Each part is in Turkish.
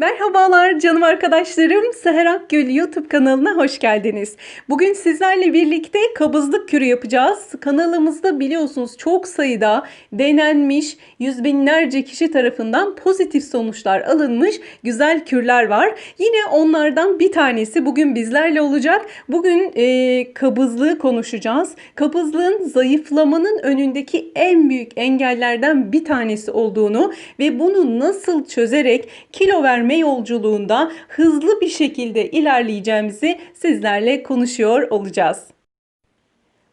Merhabalar canım arkadaşlarım. Seher Akgül YouTube kanalına hoş geldiniz. Bugün sizlerle birlikte kabızlık kürü yapacağız. Kanalımızda biliyorsunuz çok sayıda denenmiş, yüz binlerce kişi tarafından pozitif sonuçlar alınmış güzel kürler var. Yine onlardan bir tanesi bugün bizlerle olacak. Bugün e, kabızlığı konuşacağız. Kabızlığın zayıflamanın önündeki en büyük engellerden bir tanesi olduğunu ve bunu nasıl çözerek kilo verme yolculuğunda hızlı bir şekilde ilerleyeceğimizi sizlerle konuşuyor olacağız.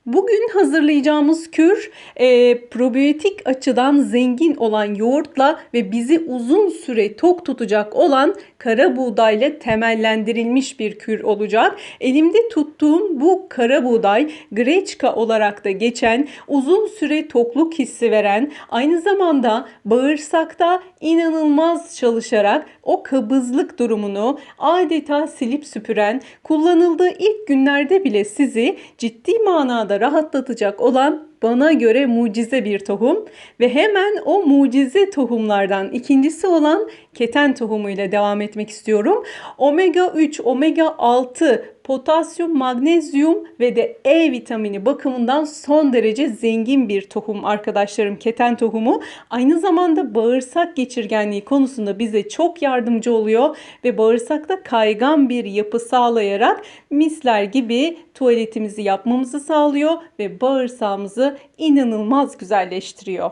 Bugün hazırlayacağımız kür e, probiyotik açıdan zengin olan yoğurtla ve bizi uzun süre tok tutacak olan kara buğdayla temellendirilmiş bir kür olacak. Elimde tuttuğum bu kara buğday greçka olarak da geçen uzun süre tokluk hissi veren aynı zamanda bağırsakta inanılmaz çalışarak o kabızlık durumunu adeta silip süpüren kullanıldığı ilk günlerde bile sizi ciddi manada rahatlatacak olan bana göre mucize bir tohum ve hemen o mucize tohumlardan ikincisi olan keten tohumuyla devam etmek istiyorum. Omega 3, omega 6 potasyum, magnezyum ve de E vitamini bakımından son derece zengin bir tohum arkadaşlarım keten tohumu. Aynı zamanda bağırsak geçirgenliği konusunda bize çok yardımcı oluyor ve bağırsakta kaygan bir yapı sağlayarak misler gibi tuvaletimizi yapmamızı sağlıyor ve bağırsağımızı inanılmaz güzelleştiriyor.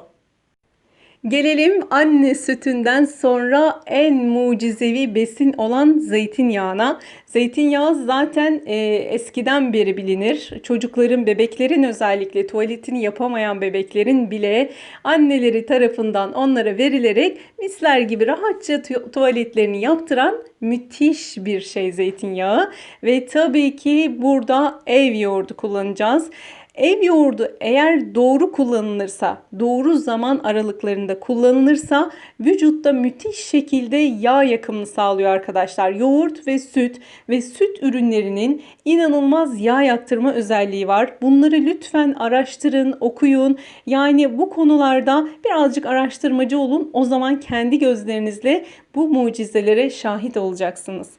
Gelelim anne sütünden sonra en mucizevi besin olan zeytinyağına. Zeytinyağı zaten e, eskiden beri bilinir. Çocukların, bebeklerin özellikle tuvaletini yapamayan bebeklerin bile anneleri tarafından onlara verilerek misler gibi rahatça tu- tuvaletlerini yaptıran müthiş bir şey zeytinyağı. Ve tabii ki burada ev yoğurdu kullanacağız. Ev yoğurdu eğer doğru kullanılırsa, doğru zaman aralıklarında kullanılırsa vücutta müthiş şekilde yağ yakımını sağlıyor arkadaşlar. Yoğurt ve süt ve süt ürünlerinin inanılmaz yağ yaktırma özelliği var. Bunları lütfen araştırın, okuyun. Yani bu konularda birazcık araştırmacı olun. O zaman kendi gözlerinizle bu mucizelere şahit olacaksınız.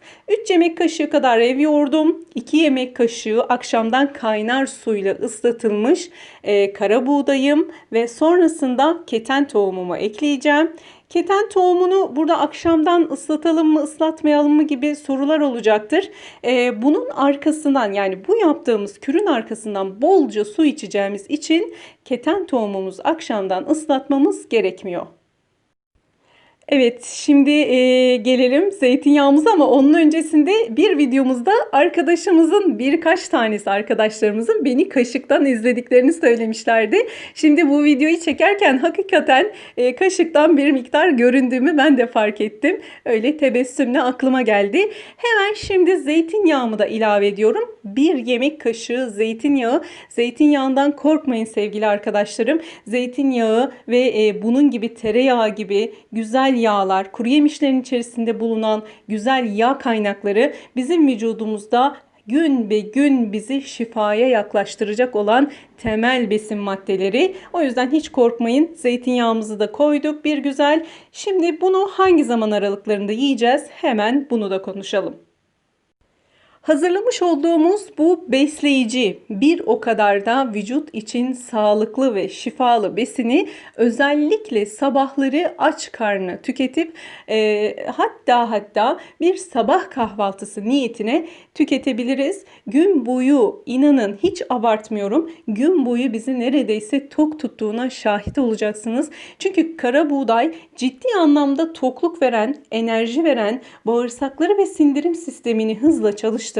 3 yemek kaşığı kadar ev yoğurdum. 2 yemek kaşığı akşamdan kaynar suyla ıslatılmış e, kara buğdayım ve sonrasında keten tohumumu ekleyeceğim. Keten tohumunu burada akşamdan ıslatalım mı ıslatmayalım mı gibi sorular olacaktır. Ee, bunun arkasından yani bu yaptığımız kürün arkasından bolca su içeceğimiz için keten tohumumuzu akşamdan ıslatmamız gerekmiyor. Evet, şimdi e, gelelim zeytinyağımıza ama onun öncesinde bir videomuzda arkadaşımızın birkaç tanesi arkadaşlarımızın beni kaşıktan izlediklerini söylemişlerdi. Şimdi bu videoyu çekerken hakikaten e, kaşıktan bir miktar göründüğümü ben de fark ettim. Öyle tebessümle aklıma geldi. Hemen şimdi zeytinyağımı da ilave ediyorum. Bir yemek kaşığı zeytinyağı. Zeytinyağından korkmayın sevgili arkadaşlarım. Zeytinyağı ve e, bunun gibi tereyağı gibi güzel yağlar, kuru yemişlerin içerisinde bulunan güzel yağ kaynakları bizim vücudumuzda gün be gün bizi şifaya yaklaştıracak olan temel besin maddeleri. O yüzden hiç korkmayın. Zeytinyağımızı da koyduk bir güzel. Şimdi bunu hangi zaman aralıklarında yiyeceğiz? Hemen bunu da konuşalım. Hazırlamış olduğumuz bu besleyici bir o kadar da vücut için sağlıklı ve şifalı besini özellikle sabahları aç karnı tüketip e, hatta hatta bir sabah kahvaltısı niyetine tüketebiliriz. Gün boyu inanın hiç abartmıyorum gün boyu bizi neredeyse tok tuttuğuna şahit olacaksınız. Çünkü kara buğday ciddi anlamda tokluk veren, enerji veren, bağırsakları ve sindirim sistemini hızla çalıştıran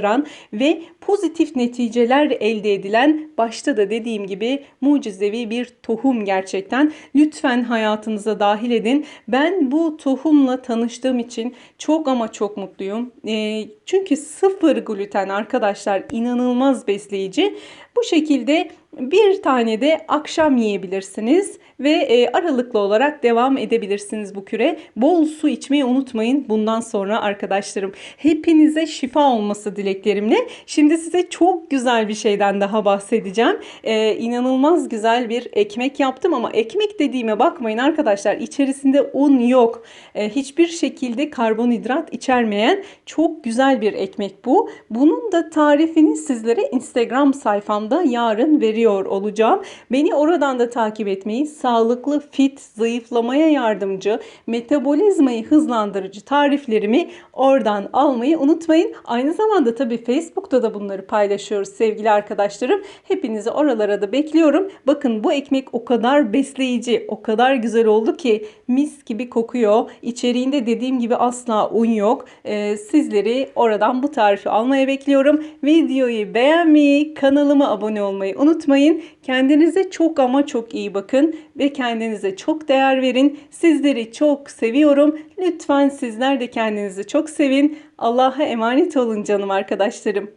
ve pozitif neticeler elde edilen başta da dediğim gibi mucizevi bir tohum gerçekten. Lütfen hayatınıza dahil edin. Ben bu tohumla tanıştığım için çok ama çok mutluyum. E, çünkü sıfır gluten arkadaşlar inanılmaz besleyici. Bu şekilde bir tane de akşam yiyebilirsiniz. ve e, aralıklı olarak devam edebilirsiniz bu küre. Bol su içmeyi unutmayın bundan sonra arkadaşlarım. Hepinize şifa olması dileklerimle. Şimdi size çok güzel bir şeyden daha bahsedeceğim. Ee, inanılmaz güzel bir ekmek yaptım ama ekmek dediğime bakmayın arkadaşlar. İçerisinde un yok. Ee, hiçbir şekilde karbonhidrat içermeyen çok güzel bir ekmek bu. Bunun da tarifini sizlere Instagram sayfamda yarın veriyor olacağım. Beni oradan da takip etmeyi, sağlıklı, fit, zayıflamaya yardımcı, metabolizmayı hızlandırıcı tariflerimi oradan almayı unutmayın. Aynı zamanda tabii Facebook'ta da bunları paylaşıyoruz sevgili arkadaşlarım. Hepinizi oralara da bekliyorum. Bakın bu ekmek o kadar besleyici, o kadar güzel oldu ki mis gibi kokuyor. İçeriğinde dediğim gibi asla un yok. Ee, sizleri oradan bu tarifi almaya bekliyorum. Videoyu beğenmeyi, kanalıma abone olmayı unutmayın. Kendinize çok ama çok iyi bakın ve kendinize çok değer verin. Sizleri çok seviyorum. Lütfen sizler de kendinizi çok sevin. Allah'a emanet olun canım arkadaşlarım.